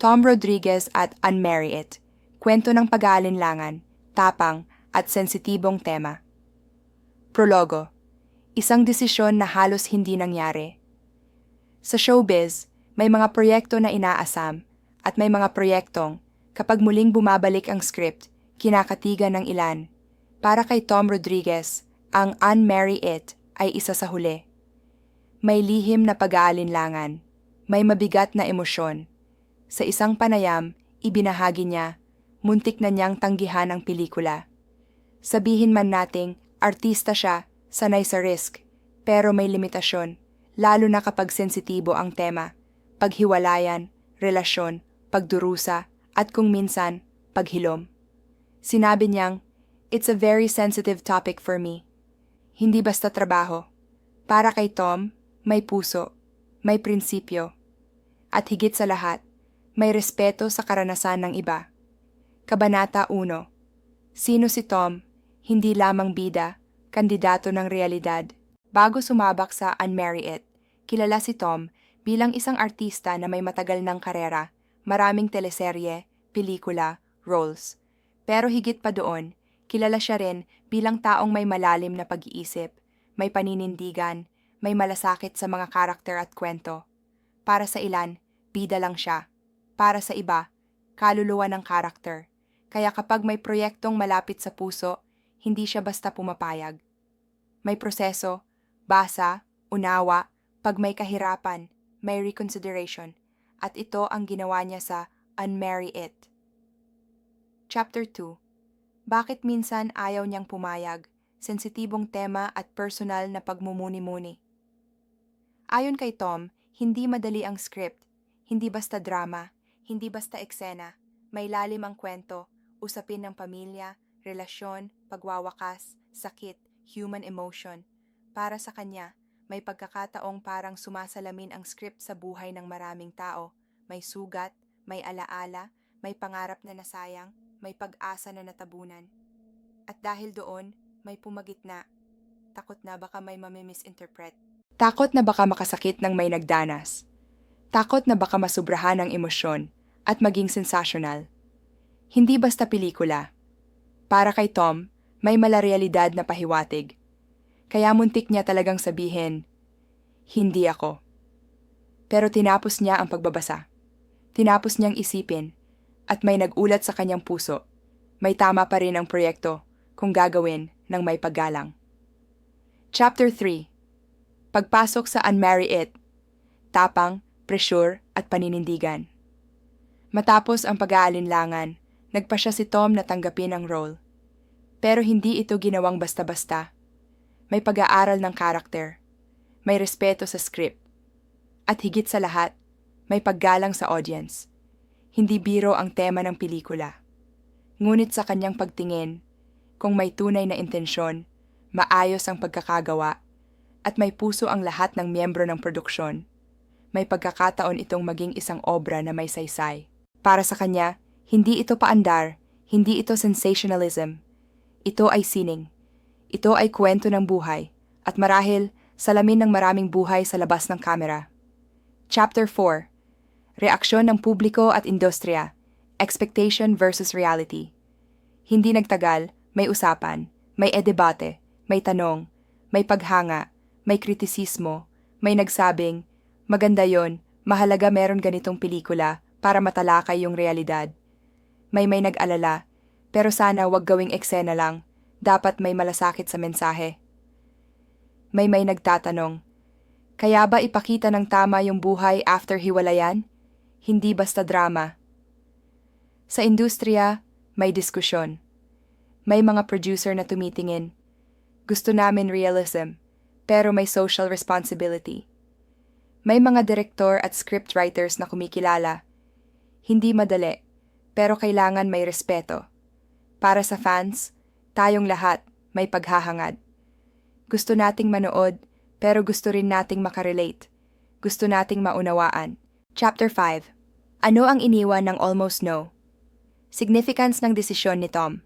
Tom Rodriguez at Unmarry It. Kwento ng pag-aalinlangan, tapang, at sensitibong tema. Prologo. Isang desisyon na halos hindi nangyari. Sa showbiz, may mga proyekto na inaasam at may mga proyektong, kapag muling bumabalik ang script, kinakatigan ng ilan. Para kay Tom Rodriguez, ang Unmarry It ay isa sa huli. May lihim na pag-aalinlangan, may mabigat na emosyon. Sa isang panayam, ibinahagi niya, muntik na niyang tanggihan ang pelikula. Sabihin man nating, artista siya, sanay sa risk, pero may limitasyon, lalo na kapag sensitibo ang tema, paghiwalayan, relasyon, pagdurusa, at kung minsan, paghilom. Sinabi niyang, It's a very sensitive topic for me. Hindi basta trabaho. Para kay Tom, may puso, may prinsipyo. At higit sa lahat, may respeto sa karanasan ng iba. Kabanata 1. Sino si Tom? Hindi lamang bida, kandidato ng realidad. Bago sumabak sa Unmarry It, kilala si Tom bilang isang artista na may matagal ng karera, maraming teleserye, pelikula, roles. Pero higit pa doon, kilala siya rin bilang taong may malalim na pag-iisip, may paninindigan, may malasakit sa mga karakter at kwento. Para sa ilan, bida lang siya. Para sa iba, kaluluwa ng karakter. Kaya kapag may proyektong malapit sa puso, hindi siya basta pumapayag. May proseso, basa, unawa, pag may kahirapan, may reconsideration, at ito ang ginawa niya sa Unmarry It. Chapter 2 bakit minsan ayaw niyang pumayag, sensitibong tema at personal na pagmumuni-muni. Ayon kay Tom, hindi madali ang script, hindi basta drama, hindi basta eksena, may lalim ang kwento, usapin ng pamilya, relasyon, pagwawakas, sakit, human emotion. Para sa kanya, may pagkakataong parang sumasalamin ang script sa buhay ng maraming tao. May sugat, may alaala, may pangarap na nasayang, may pag-asa na natabunan. At dahil doon, may pumagitna. Takot na baka may mamimisinterpret. Takot na baka makasakit ng may nagdanas. Takot na baka masubrahan ang emosyon at maging sensational. Hindi basta pelikula. Para kay Tom, may malarealidad na pahiwatig. Kaya muntik niya talagang sabihin, hindi ako. Pero tinapos niya ang pagbabasa. Tinapos niyang isipin at may nagulat sa kanyang puso, may tama pa rin ang proyekto kung gagawin ng may paggalang. Chapter 3 Pagpasok sa Unmarry It Tapang, Pressure at Paninindigan Matapos ang pag-aalinlangan, nagpa siya si Tom na tanggapin ang role. Pero hindi ito ginawang basta-basta. May pag-aaral ng karakter, may respeto sa script, at higit sa lahat, may paggalang sa audience. Hindi biro ang tema ng pelikula. Ngunit sa kanyang pagtingin, kung may tunay na intensyon, maayos ang pagkakagawa, at may puso ang lahat ng miyembro ng produksyon, may pagkakataon itong maging isang obra na may saysay. Para sa kanya, hindi ito paandar, hindi ito sensationalism. Ito ay sining. Ito ay kwento ng buhay, at marahil salamin ng maraming buhay sa labas ng kamera. Chapter 4 Reaksyon ng publiko at industriya. Expectation versus reality. Hindi nagtagal, may usapan, may edebate, may tanong, may paghanga, may kritisismo, may nagsabing, maganda yon, mahalaga meron ganitong pelikula para matalakay yung realidad. May may nag-alala, pero sana wag gawing eksena lang, dapat may malasakit sa mensahe. May may nagtatanong, kaya ba ipakita ng tama yung buhay after hiwalayan? hindi basta drama. Sa industriya, may diskusyon. May mga producer na tumitingin. Gusto namin realism, pero may social responsibility. May mga direktor at scriptwriters na kumikilala. Hindi madali, pero kailangan may respeto. Para sa fans, tayong lahat may paghahangad. Gusto nating manood, pero gusto rin nating makarelate. Gusto nating maunawaan. Chapter 5 Ano ang iniwan ng Almost No? Significance ng desisyon ni Tom.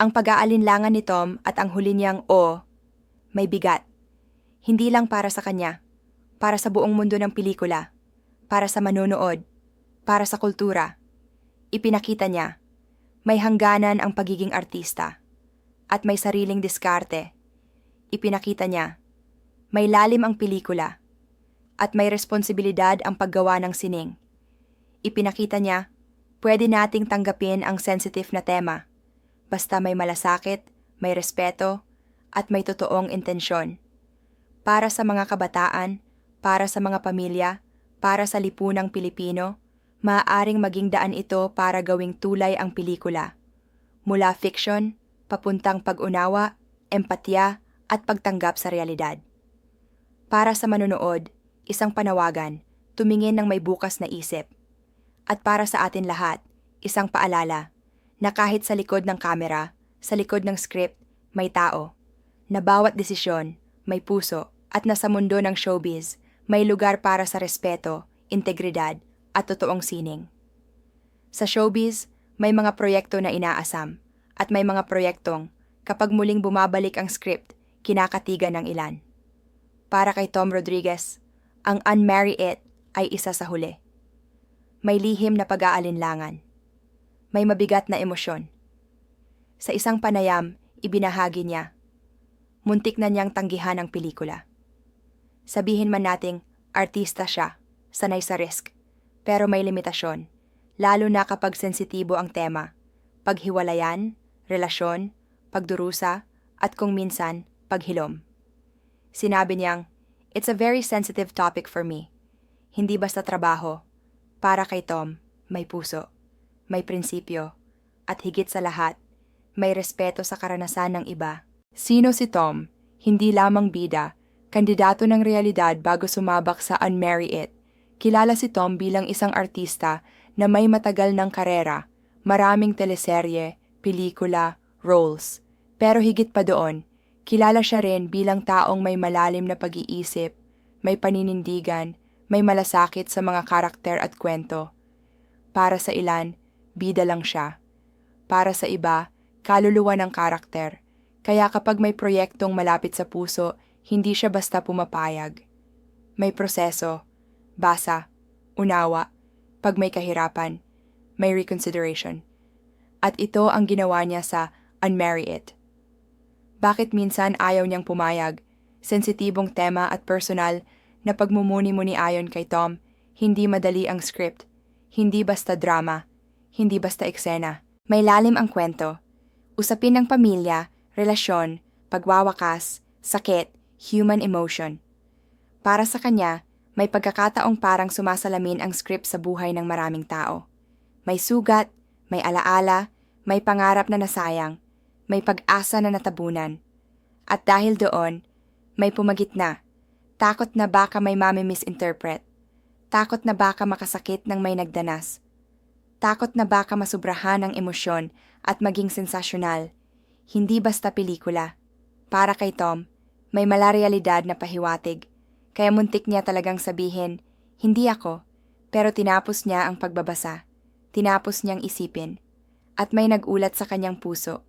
Ang pag-aalinlangan ni Tom at ang huli niyang O, may bigat. Hindi lang para sa kanya, para sa buong mundo ng pelikula, para sa manonood, Para sa kultura, ipinakita niya, may hangganan ang pagiging artista at may sariling diskarte. Ipinakita niya, may lalim ang pelikula at may responsibilidad ang paggawa ng sining. Ipinakita niya, pwede nating tanggapin ang sensitive na tema, basta may malasakit, may respeto, at may totoong intensyon. Para sa mga kabataan, para sa mga pamilya, para sa lipunang Pilipino, maaaring maging daan ito para gawing tulay ang pelikula. Mula fiction, papuntang pag-unawa, empatya, at pagtanggap sa realidad. Para sa manonood, isang panawagan, tumingin ng may bukas na isip. At para sa atin lahat, isang paalala na kahit sa likod ng kamera, sa likod ng script, may tao. Na bawat desisyon, may puso at nasa mundo ng showbiz, may lugar para sa respeto, integridad, at totoong sining. Sa showbiz, may mga proyekto na inaasam at may mga proyektong kapag muling bumabalik ang script, kinakatigan ng ilan. Para kay Tom Rodriguez, ang Unmarry It ay isa sa huli. May lihim na pag-aalinlangan. May mabigat na emosyon. Sa isang panayam, ibinahagi niya, muntik na niyang tanggihan ang pelikula. Sabihin man nating artista siya, sanay sa risk, pero may limitasyon, lalo na kapag sensitibo ang tema, paghiwalayan, relasyon, pagdurusa, at kung minsan, paghilom. Sinabi niyang, It's a very sensitive topic for me. Hindi basta trabaho. Para kay Tom, may puso, may prinsipyo, at higit sa lahat, may respeto sa karanasan ng iba. Sino si Tom? Hindi lamang bida, kandidato ng realidad bago sumabak sa Unmarry It. Kilala si Tom bilang isang artista na may matagal ng karera, maraming teleserye, pelikula, roles. Pero higit pa doon, kilala siya rin bilang taong may malalim na pag-iisip, may paninindigan, may malasakit sa mga karakter at kwento. Para sa ilan, bida lang siya. Para sa iba, kaluluwa ng karakter. Kaya kapag may proyektong malapit sa puso, hindi siya basta pumapayag. May proseso, basa, unawa, pag may kahirapan, may reconsideration. At ito ang ginawa niya sa Unmarry It. Bakit minsan ayaw niyang pumayag, sensitibong tema at personal na pagmumuni-muni ayon kay Tom, hindi madali ang script, hindi basta drama, hindi basta eksena. May lalim ang kwento. Usapin ng pamilya, relasyon, pagwawakas, sakit, human emotion. Para sa kanya, may pagkakataong parang sumasalamin ang script sa buhay ng maraming tao. May sugat, may alaala, may pangarap na nasayang, may pag-asa na natabunan. At dahil doon, may pumagit na. Takot na baka may mami-misinterpret. Takot na baka makasakit ng may nagdanas. Takot na baka masubrahan ang emosyon at maging sensasyonal. Hindi basta pelikula. Para kay Tom, may malarealidad na pahiwatig. Kaya muntik niya talagang sabihin, hindi ako, pero tinapos niya ang pagbabasa. Tinapos niyang isipin. At may nagulat sa kanyang puso.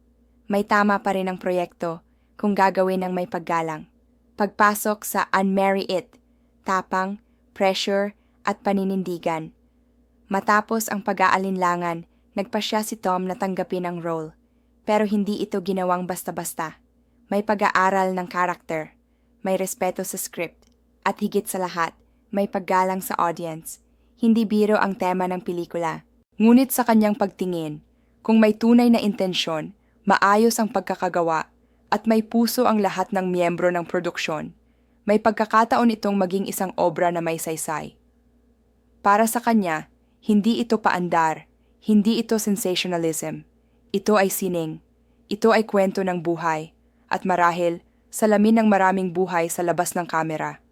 May tama pa rin ang proyekto kung gagawin ng may paggalang. Pagpasok sa Unmarry It, tapang, pressure, at paninindigan. Matapos ang pag-aalinlangan, nagpasya si Tom na tanggapin ang role. Pero hindi ito ginawang basta-basta. May pag-aaral ng karakter, may respeto sa script, at higit sa lahat, may paggalang sa audience. Hindi biro ang tema ng pelikula. Ngunit sa kanyang pagtingin, kung may tunay na intensyon, maayos ang pagkakagawa, at may puso ang lahat ng miyembro ng produksyon, may pagkakataon itong maging isang obra na may saysay. Para sa kanya, hindi ito paandar, hindi ito sensationalism. Ito ay sining. Ito ay kwento ng buhay. At marahil, salamin ng maraming buhay sa labas ng kamera.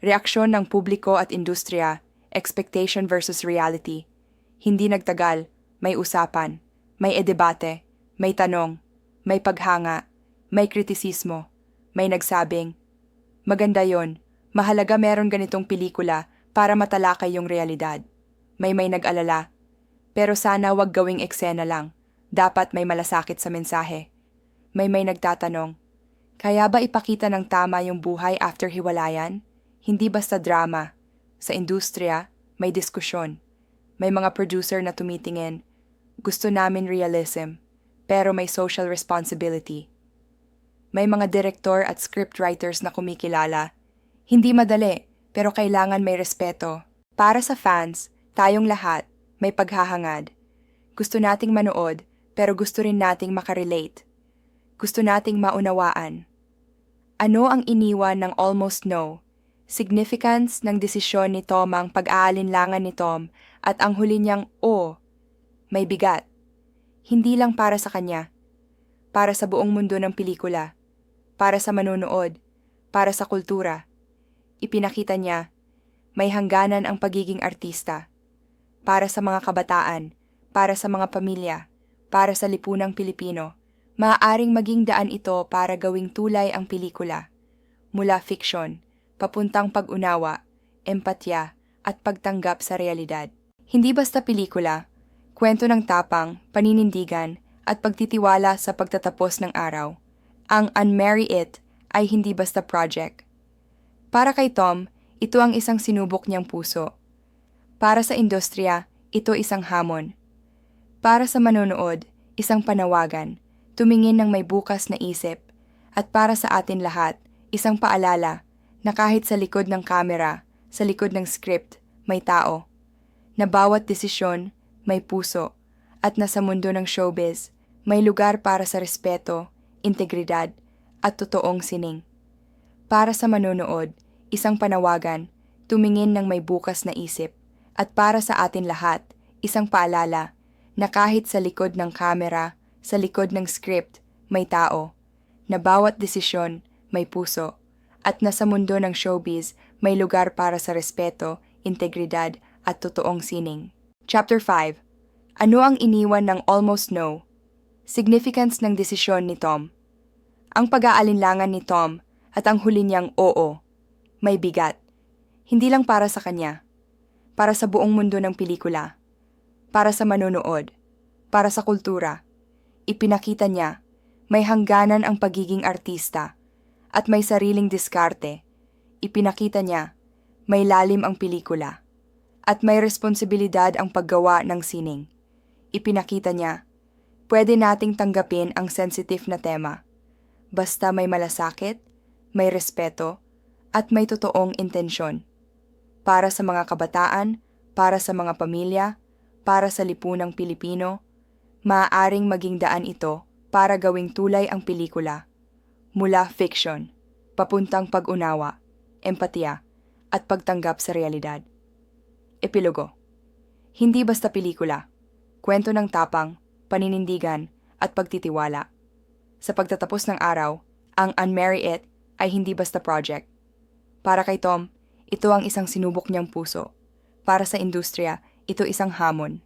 Reaksyon ng publiko at industriya, expectation versus reality. Hindi nagtagal, may usapan, may edebate, may tanong, may paghanga, may kritisismo, may nagsabing, Maganda yon, mahalaga meron ganitong pelikula para matalakay yung realidad may may nag-alala. Pero sana wag gawing eksena lang. Dapat may malasakit sa mensahe. May may nagtatanong, kaya ba ipakita ng tama yung buhay after hiwalayan? Hindi basta drama. Sa industriya, may diskusyon. May mga producer na tumitingin. Gusto namin realism, pero may social responsibility. May mga direktor at scriptwriters na kumikilala. Hindi madali, pero kailangan may respeto. Para sa fans, tayong lahat, may paghahangad. Gusto nating manood, pero gusto rin nating makarelate. Gusto nating maunawaan. Ano ang iniwan ng Almost No? Significance ng desisyon ni Tom ang pag-aalinlangan ni Tom at ang huli niyang O. May bigat. Hindi lang para sa kanya. Para sa buong mundo ng pelikula. Para sa manonood. Para sa kultura. Ipinakita niya, may hangganan ang pagiging artista. Para sa mga kabataan, para sa mga pamilya, para sa lipunang Pilipino, maaaring maging daan ito para gawing tulay ang pelikula. Mula fiksyon, papuntang pag-unawa, empatya, at pagtanggap sa realidad. Hindi basta pelikula, kwento ng tapang, paninindigan, at pagtitiwala sa pagtatapos ng araw. Ang Unmarry It ay hindi basta project. Para kay Tom, ito ang isang sinubok niyang puso. Para sa industriya, ito isang hamon. Para sa manonood, isang panawagan, tumingin ng may bukas na isip, at para sa atin lahat, isang paalala na kahit sa likod ng kamera, sa likod ng script, may tao. Na bawat desisyon, may puso. At nasa mundo ng showbiz, may lugar para sa respeto, integridad, at totoong sining. Para sa manonood, isang panawagan, tumingin ng may bukas na isip. At para sa atin lahat, isang paalala na kahit sa likod ng kamera, sa likod ng script, may tao. Na bawat desisyon, may puso at nasa mundo ng showbiz may lugar para sa respeto, integridad at totoong sining. Chapter 5 Ano ang iniwan ng Almost No? Significance ng desisyon ni Tom Ang pag-aalinlangan ni Tom at ang huli niyang oo, may bigat. Hindi lang para sa kanya, para sa buong mundo ng pelikula, para sa manonood, para sa kultura. Ipinakita niya, may hangganan ang pagiging artista at may sariling diskarte, ipinakita niya, may lalim ang pelikula, at may responsibilidad ang paggawa ng sining. Ipinakita niya, pwede nating tanggapin ang sensitive na tema, basta may malasakit, may respeto, at may totoong intensyon. Para sa mga kabataan, para sa mga pamilya, para sa lipunang Pilipino, maaaring maging daan ito para gawing tulay ang pelikula mula fiction, papuntang pag-unawa, empatya, at pagtanggap sa realidad. Epilogo Hindi basta pelikula, kwento ng tapang, paninindigan, at pagtitiwala. Sa pagtatapos ng araw, ang Unmarry It ay hindi basta project. Para kay Tom, ito ang isang sinubok niyang puso. Para sa industriya, ito isang hamon.